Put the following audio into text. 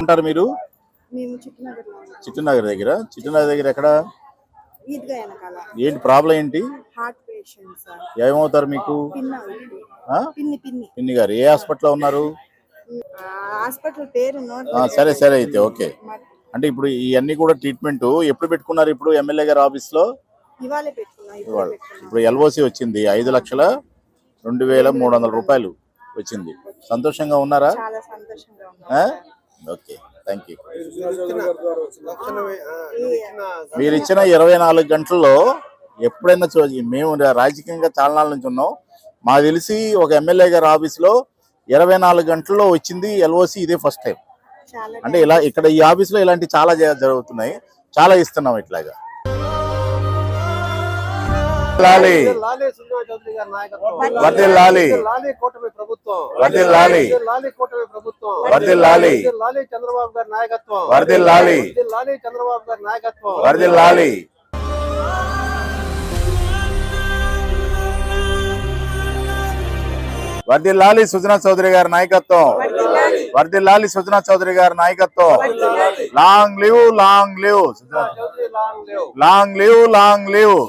ఉంటారు మీరు? చిట్టునగర్ దగ్గర. చిట్టునగర్ దగ్గర ఎక్కడ? ఏంటి ప్రాబ్లం ఏంటి? ఏమవుతారు మీకు? పిన్న గారు. ఏ హాస్పిటల్లో ఉన్నారు? సరే సరే అయితే ఓకే. అంటే ఇప్పుడు ఇవన్నీ కూడా ట్రీట్మెంట్ ఎప్పుడు పెట్టుకున్నారు ఇప్పుడు ఎమ్మెల్యే గారి ఆఫీస్లో ఇప్పుడు ఎల్ఓసి వచ్చింది ఐదు లక్షల రెండు వేల మూడు వందల రూపాయలు వచ్చింది. సంతోషంగా ఉన్నారా? చాలా సంతోషంగా ఆ? ఉన్నాం ఓకే థ్యాంక్ యూ. మీరు ఇచ్చిన ఇరవై నాలుగు గంటల్లో ఎప్పుడైనా చూ మేము రాజకీయంగా చాలా నాళ్ళ నుంచి ఉన్నాం. మాకు తెలిసి ఒక ఎమ్మెల్యే గారి ఆఫీస్లో ఇరవై నాలుగు గంటల్లో వచ్చింది ఎల్ఓసి ఇదే ఫస్ట్ టైం. అంటే ఇలా ఇక్కడ ఈ ఆఫీస్లో ఇలాంటి చాలా జరుగుతున్నాయి. చాలా ఇస్తున్నాం ఇట్లాగా. లాలి. లాలే సున్నా చౌదరి గారి నాయకత్వం. వర్ధిల్ లాలి. లాలే. కూటమి ప్రభుత్వం. లాలి. లాలే కూటమి ప్రభుత్వం. లాలి. లాలే చంద్రబాబు గారి నాయకత్వం. వర్ధిల్ లాలి. లాలే చంద్రబాబు గారి నాయకత్వం. వర్ధిల్ లాలి. వర్ధిల్లాలి సుజనా చౌదరి గారి నాయకత్వం. వర్ధిల్లాలి సుజనా చౌదరి గారి నాయకత్వం. Long live long live long live. Long live. Long live Chowdary long live.